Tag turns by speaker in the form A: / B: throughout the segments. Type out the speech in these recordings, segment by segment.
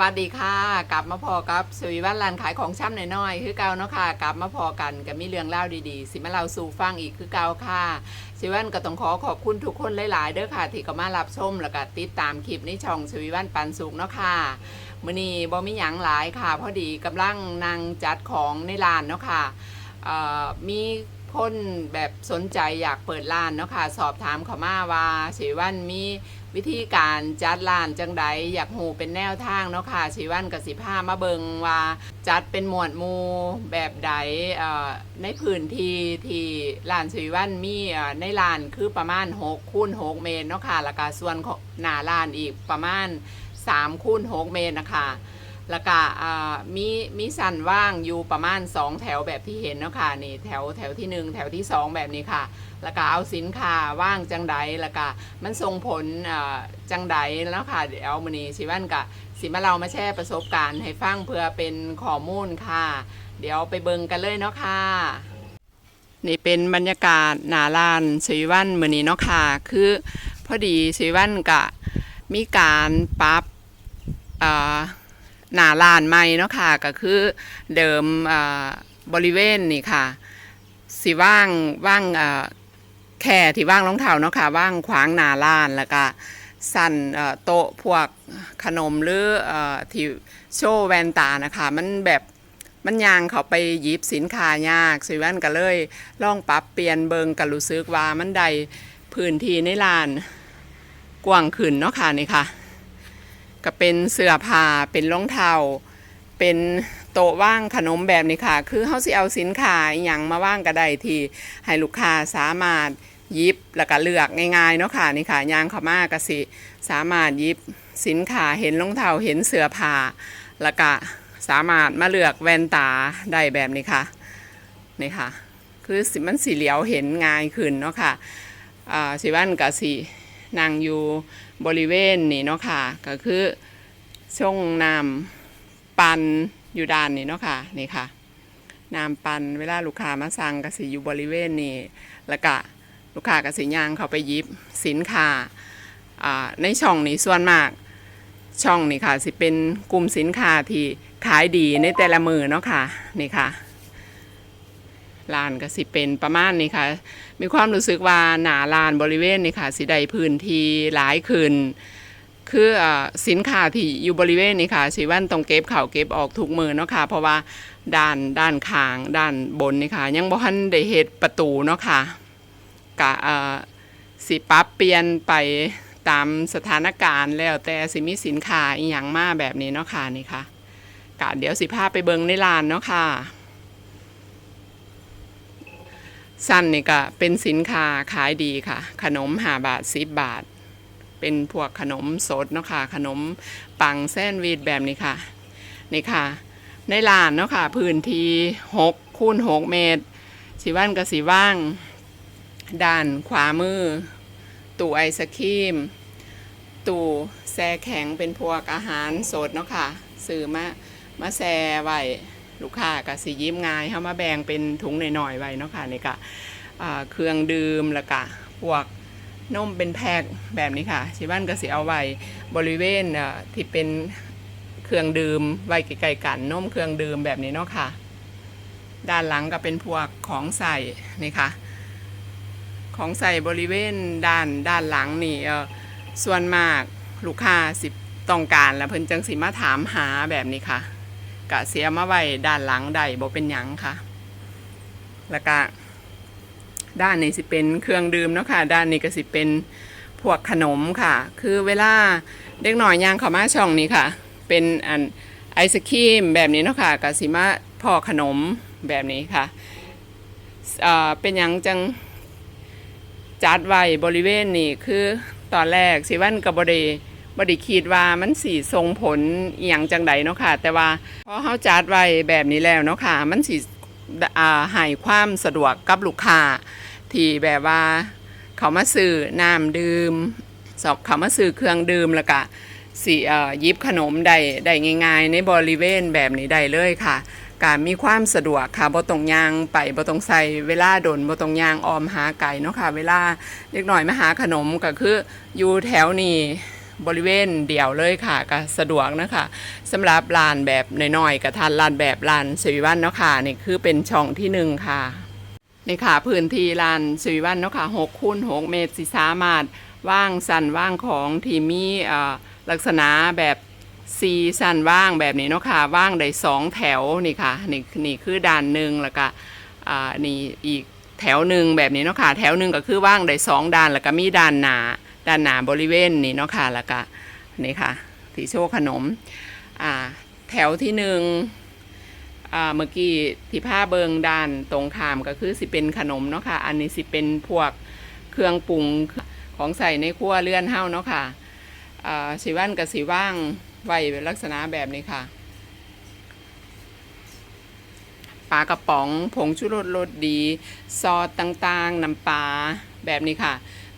A: วัสดีค่ะ กลับมาพอกับสวีวันร้านขายของช่ำน้อยๆคือเก่าเนาะค่ะ กลับมาพอกันกับมีเรื่องเล่าดีๆ สิมาเล่าสู่ฟังอีกคือเก่าค่ะสวีวันก็ต้องขอขอบคุณทุกคนหลายๆเด้อค่ะ ที่ก็มารับชมแล้วก็ติดตามคลิปในช่องสวีวันปันสุกเนาะค่ะมื้อนี้บ่มีหยังหลายค่ะ พอดีกำลังนั่งจัดของในร้านเนาะค่ะ มีคนแบบสนใจอยากเปิดร้านเนาะค่ะสอบถามเขามาว่าสีวันมีวิธีการจัดร้านจังใดอยากหูเป็นแนวทางเนาะค่ะชีวันกับสิผ้ามาเบิงว่าจัดเป็นหมวดหมู่แบบใดในพื้นที่ที่ร้านชีวันมีในร้านคือประมาณ6คูณ6เมตรเนาะค่ะแล้วก็ส่วนของหน้าร้านอีกประมาณ3คูณ6เมตรนะคะ แล้วก็อ่ามีมีสันว่างอยู่ประมาณ 2 แถวแบบที่เห็นเนาะค่ะนี่แถวแถวที่ 1 แถวที่ 2 แบบนี้ค่ะ แล้วก็เอาสินค้าว่างจังใดแล้วก็มันส่งผลอ่อจังใดแล้วค่ะเดี๋ยวมื้อนี้สิวันกะสิมาเรามาแชร์ประสบการณ์ให้ฟังเพื่อเป็นข้อมูลค่ะ เดี๋ยวไปเบิงกันเลยเนาะค่ะนี่เป็นบรรยากาศหนาร้านสิวันมือนี้เนาะค่ะคือพอดีสิวันกะมีการปรับอ่อ หน้าร้านใหม่เนาะค่ะก็คือเดิมบริเวณนี่ค่ะสิว่างว่างแค่ที่ว่างรองเท้าเนาะค่ะว่างขวางหน้าร้านแล้วก็สั่นโต๊ะพวกขนมหรืออที่โชว์แวนตานะคะ มันแบบมันยางเขาไปหยิบสินค้ายากสิวันก็เลยลองปรับเปลี่ยนเบิงก็รู้สึกว่ามันได้พื้นที่ในร้านกว้างขึ้นเนาะค่ะนี่ค่ะ ก็เป็นเสื้อผ้าเป็นรองเท้าเป็นโต๊ะว่างขนมแบบนี้ค่ะ คือเขาสิเอาสินค้าอหย่างมาว่างก็ได้ที่ให้ลูกค้าสามารถยิบแล้วก็เลือกง่ายๆเนาะค่ะนี่ค่ะยางเขามากก็สิสามารถยิบสินค้าเห็นรองเท้าเห็นเสื้อผ้าแล้วก็สามารถมาเลือกแว่นตาได้แบบนี้ค่ะนี่ค่ะ คือมันสีเหลียวเห็นง่ายขึ้นเนาะค่ะอ่าสิวันกับสี นั่งอยู่บริเวณนี่เนาะค่ะ ก็คือช่องน้ำปันอยู่ด้านนี้เนาะค่ะนี่ค่ะน้ำปันเวลาลูกค้ามาสั่งก็สิอยู่บริเวณนี้แล้วก็ลูกค้าก็สิย่างเขาไปยิบสินค้าอ่าในช่องนี้ส่วนมากช่องนี่ค่ะสิเป็นกลุ่มสินค้าที่ขายดีในแต่ละมือเนาะค่ะนี่ค่ะ ลานก็สิเป็นประมาณนี้ค่ะ มีความรู้สึกว่าหนาลานบริเวณนี่ค่ะสิได้พื้นที่หลายขึ้นคืออสินค้าที่อยู่บริเวณนี้ค่ะสิวันต้องเก็บเข่าเก็บออกทุกมือเนาะค่ะ เพราะว่าด้านด้านข้าง ด้านบนนี่ค่ะ ยังบ่ทันได้เฮ็ดประตูเนาะค่ะกะสิปรับเปลี่ยนไปตามสถานการณ์แล้วแต่สิมีสินค้าอีหยังมาแบบนี้เนาะค่ะนี่ค่ะกะเดี๋ยวสิพาไปเบิงในลานเนาะค่ะ สั้นนี่ก็เป็นสินค้าขายดีค่ะ ขนมหาบาทสิบบาท เป็นพวกขนมสดเนาะค่ะ ขนมปังแซนด์วิชแบบนี้ค่ะนี่ค่ะ ในร้านเนาะค่ะพื้นที่หกคูณหกเมตรสีว่านกับสีว่าง ด้านขวามือ ตู้ไอศครีม ตู้แช่แข็งเป็นพวกอาหารสดเนาะค่ะซื้อมามาแช่ไว้ ลูกค้าก็สิยิ้มง่ายเข้ามาแบ่งเป็นถุงหน่อยๆไว้เนาะค่ะนี่ก็เครื่องดื่มแล้วก็พวกนมเป็นแพ็คแบบนี้ค่ะชิบ้านก็สิเอาไว้บริเวณที่เป็นเครื่องดื่มไว้ไกลๆกันนมเครื่องดื่มแบบนี้เนาะค่ะ ด้านหลังก็เป็นพวกของใส่นี่ค่ะของใส่บริเวณด้านด้านหลังนี่ส่วนมากลูกค้าสิต้องการแล้วเพิ่นจังสิมาถามหาแบบนี้ค่ะ กะเสียมาไว้ด้านหลังได้บ่เป็นหยังค่ะ แล้วก็ด้านนี้สิเป็นเครื่องดื่มเนาะค่ะ ด้านนี้ก็สิเป็นพวกขนมค่ะ คือเวลาเด็กหน่อยย่างเขามาช่องนี้ค่ะ เป็นอันไอศครีมแบบนี้เนาะค่ะกะสิมาพอขนมแบบนี้ค่ะเอ่อเป็นหยังจังจัดไว้บริเวณนี้คือตอนแรกสิวันกับบริ บดิคิดว่ามันสีทรงผลอหย่างจังใดเนาะค่ะ แต่ว่าพอเขาจัดไว้แบบนี้แล้วเนาะค่ะ มันสีอ่าให้ความสะดวกกับลูกค้าที่แบบว่าเขามาซื้อน้ำดื่มสอบเขามาซื้อเครื่องดื่มแล้วก็สียิบขนมได้ได้ง่าย ๆ ในบริเวณแบบนี้ได้เลยค่ะการมีความสะดวกค่ะบ่ต้องยางไปบ่ต้องใส่เวลาดนบ่ต้องยางออมหาไก่เนาะค่ะ เวลาเล็กหน่อยมาหาขนมก็คืออยู่แถวนี้ บริเวณเดี่ยวเลยค่ะก็สะดวกนะคะสำหรับลานแบบน้อยๆกับทานลานแบบลานสวีวันเนาะค่ะนี่คือเป็นช่องที่หนึ่งค่ะนี่ค่ะพื้นที่ลานสวีวันเนาะค่ะหกคูณหกเมตรสิสามารถว่างสันว่างของที่มีลักษณะแบบซีสันว่างแบบนี้เนาะค่ะว่างได้สองแถวนี่ค่ะนี่นี่คือด้านหนึ่งแล้วก็นี่อีกแถวหนึ่งแบบนี้เนาะค่ะแถวหนึ่งก็คือว่างได้สองด้านแล้วก็มีด้านหนา ด้านหน้าบริเวณนี่เนาะค่ะแล้วก็นี่ค่ะที่โชว์ขนมอ่าแถวที่หนึ่งอ่าเมื่อกี้ที่ผ้าเบิงด้านตรงขามก็คือสิเป็นขนมเนาะค่ะอันนี้สิเป็นพวกเครื่องปรุงของใส่ในครัวเรือนเฮาเนาะค่ะอ่าสิวันกับสิว่างไว้ลักษณะแบบนี้ค่ะปลากระป๋องผงชูรสรสดี ซอสต่างๆ น้ำปลาแบบนี้ค่ะ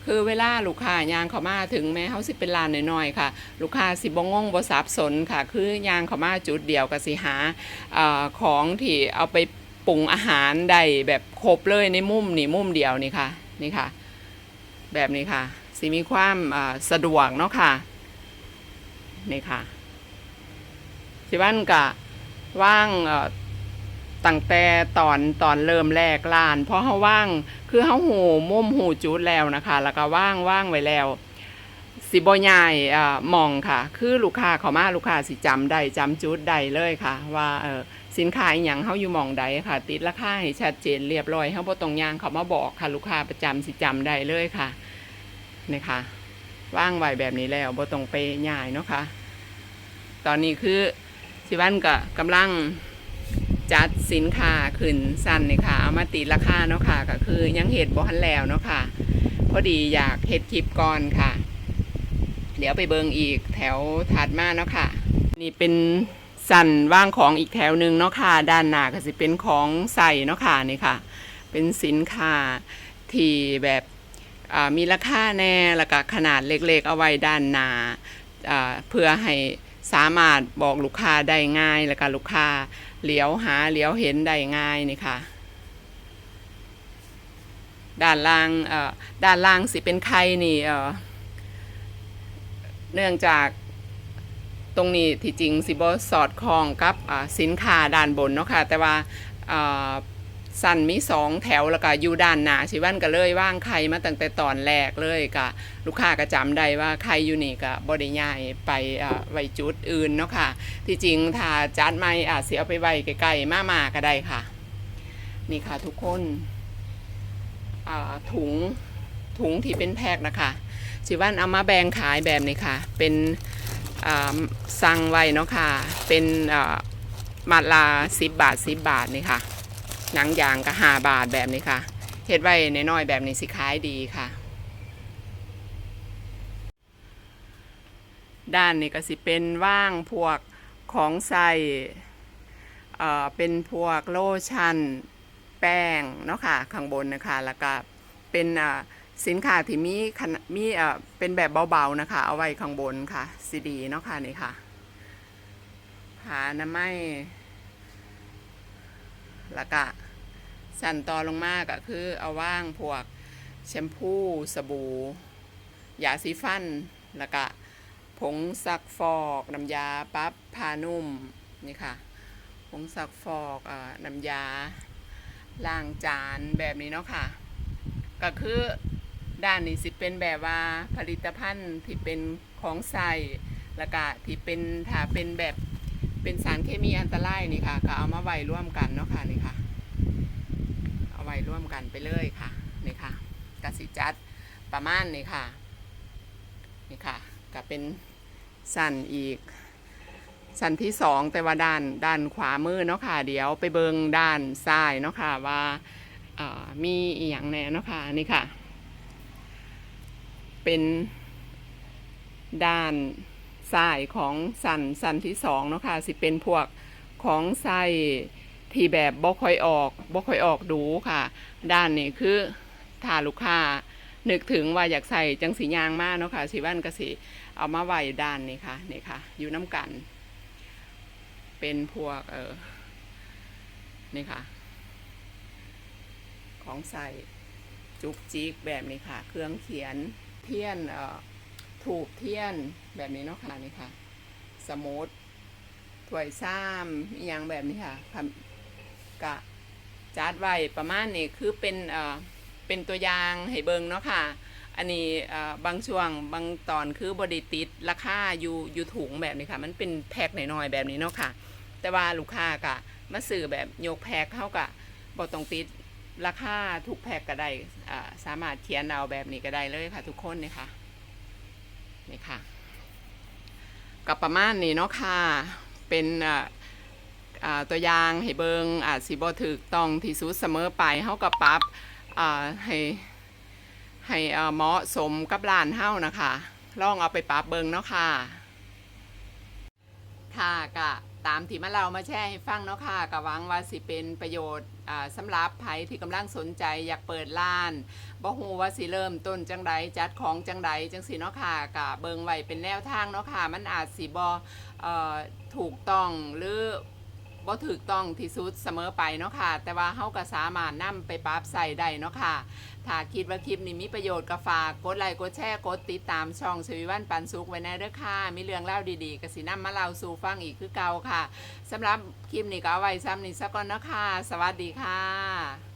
A: คือเวลาลูกค้ายางเขามาถึงแม้เขาสิเป็นร้านน้อยๆค่ะ ลูกค้าสิบงงบ่สับสนค่ะ คือยางเขามาจุดเดียวก็สิหาอของที่เอาไปปรุงอาหารได้แบบครบเลยในมุมนี่มุมเดียวนี่ค่ะนี่ค่ะ แบบนี้ค่ะสิมีความาสะดวกเนาะค่ะนี่ค่ะสิวันกะว่าง ตั้งแต่ตอนตอนเริ่มแรกล้าน เพราะเขาว่างคือเขาหูมุมหูจุดแล้วนะคะ แล้วก็ว่างว่างไว้แล้ว สิบใหญ่อ่ามองค่ะ คือลูกค้าเขามาลูกค้าสิจำได้จำจุดได้เลยค่ะ ว่าเออสินค้าอย่างเขาอยู่มองใดค่ะ ติดราคาให้ชัดเจนเรียบร้อยเขาบ่ตรงยางเขามาบอกค่ะ ลูกค้าประจำสิจำได้เลยค่ะนี่ค่ะว่างไว้แบบนี้แล้วบ่ตรงไปใหญ่เนาะค่ะตอนนี้คือสิวันก็กำลัง จัดสินค้าขึ้นสั้นนี่ค่ะเอามาตีราคาเนาะค่ะก็คือยังเห็ดบ่ทันแล้วเนาะค่ะ พอดีอยากเห็ดคลิปก่อนค่ะ เดี๋ยวไปเบิงอีกแถวถัดมาเนาะค่ะ นี่เป็นสั่นว่างของอีกแถวหนึ่งเนาะค่ะ ด้านหน้าก็จะเป็นของใส่เนาะค่ะนี่ค่ะ เป็นสินค้าที่แบบมีราคาแน่แล้วก็ขนาดเล็กๆ เอาไว้ด้านหน้าอ่าเพื่อให้ สามารถบอกลูกค้าได้ง่ายแล้วก็ลูกค้าเหลียวหาเหลียวเห็นได้ง่ายนี่ค่ะด้านล่างเอ่อด้านล่างสิเป็นไข่นี่เอ่อเนื่องจากตรงนี้ที่จริงสิบสอดคล้องกับสินค้าด้านบนเนาะค่ะแต่ว่าอ่า สั้นมีสองแถวแล้วก็อยู่ด้านหน้าชิวันก็เลยว่างไข่มาตั้งแต่ตอนแรกเลยก็ลูกค้าก็จำได้ว่าไข่อยู่นี่ก็บริยายไปไว้จุดอื่นเนาะค่ะ ที่จริงถ้าจัดไม่อาจเสียไปไว้ไกลๆมาๆก็ได้ค่ะ นี่ค่ะทุกคนถุงถุงที่เป็นแพ็คนะคะสิวันเอามาแบ่งขายแบบนี้ค่ะ เป็นสั่งไว้เนาะค่ะ เป็นมาลาสิบบาทสิบบาทนี่ค่ะ หนังยางก็ห้าบาทแบบนี้ค่ะเฮ็ดไว้น้อยๆแบบนี้สิขายดีค่ะ ด้านนี้ก็สิเป็นว่างพวกของใส่เอ่อเป็นพวกโลชั่นแป้งเนาะค่ะข้างบนนะคะแล้วก็เป็นอ่าสินค้าที่มีขนมีเอ่อเป็นแบบเบาๆนะคะ เอาไว้ข้างบนค่ะซีดีเนาะค่ะนี่ค่ะผ้าน้ำไม้แล้วก็ สั่นต่อลงมากก็คือเอาว่างพวกแชมพูสบู่ยาสีฟัน แล้วก็ผงซักฟอกน้ำยาปั๊บผ้านุ่มนี่ค่ะผงซักฟอกอน้ำยาล้างจานแบบนี้เนาะค่ะ ก็คือด้านนี้สิเป็นแบบว่าผลิตภัณฑ์ที่เป็นของใส่แล้วก็ที่เป็นถ้าเป็นแบบเป็นสารเคมีอันตรายนี่ค่ะ ก็เอามาไว้ร่วมกันเนาะค่ะนี่ค่ะ ไว้ร่วมกันไปเลยค่ะนี่ค่ะกสิจัดประมาณนี้ค่ะนี่ค่ะก็เป็นสั่นอีกสั่นที่สองแต่ว่าด้านด้านขวามือเนาะค่ะเดี๋ยวไปเบิงด้านซ้ายเนาะค่ะว่าเอ่อมีอหย่างแน่เนาะค่ะนี่ค่ะ เป็นด้านซ้ายของสันสันที่สองเนาะค่ะสิเป็นพวกของไส้ ที่แบบบ่ค่อยออกบ่ค่อยออกดูค่ะ ด้านนี้คือถ้าลูกค้านึกถึงว่าอยากใส่จังสียางมากเนาะค่ะสีวันก็สีเอามาไว้ด้านนี่ค่ะนี่ค่ะ อยู่น้ำกัน เป็นพวกเออนี่ค่ะ ของใส่จุกจิกแบบนี้ค่ะ เครื่องเขียนเทียนเอ่อทถูกเทียนแบบนี้เนาะค่ะนี่ค่ะ สมุดถ้วยซ้ำอย่างแบบนี้ค่ะ กะจัดไว้ประมาณนี้คือเป็นเอ่อเป็นตัวอย่างให้เบิงเนาะค่ะ อันนี้เอ่อบางช่วงบางตอนคือบไดิติดราคาอยู่อยู่ถุงแบบนี้ค่ะ มันเป็นแพ็คหน่อยๆแบบนี้เนาะค่ะ แต่ว่าลูกค้ากะมาซื้อแบบยกแพ็คเข้ากะบ่ต้องติดราคาทุกแพ็คก็ได้อ่าสามารถเขียนเอาแบบนี้ก็ได้เลยค่ะ ทุกคนนี่ค่ะนี่ค่ะกับประมาณนี้เนาะค่ะ เป็นอ่า ตัวอย่างให้เบิงอาจสิบ่ถูกต้องที่สุดเสมอไปเฮากับปรับอ่าให้ให้เหมาะสมกับร้านเฮานะคะลองเอาไปปรับเบิงเนาะค่ะค่ะก็ตามที่มาเรามาแชร์ให้ฟังเนาะค่ะก็หวังว่าสิเป็นประโยชน์อ่าสำหรับไผที่กำลังสนใจอยากเปิดร้านบ่ฮู้ว่าสิเริ่มต้นจังใดจัดของจังใดจังสิเนาะค่ะก็เบิงไว้เป็นแนวทางเนาะค่ะมันอาจสิบ่เอ่อถูกต้องหรือ บ่ถูกต้องที่สุดเสมอไปเนาะค่ะ แต่ว่าเฮาก็สามารถนำไปปรับใส่ได้เนาะค่ะ ถ้าคิดว่าคลิปนี้มีประโยชน์ก็ฝากกดไลค์กดแชร์กดติดตามช่องสวิวันปันสุขไว้ในเด้อค่ะ มีเรื่องเล่าดีๆกสินำมาเล่าสู่ฟังอีกคือเก่าค่ะสำหรับคลิปนี้ก็เอาไว้ซ้ำนี้สักก่อนเนาะคะสวัสดีค่ะ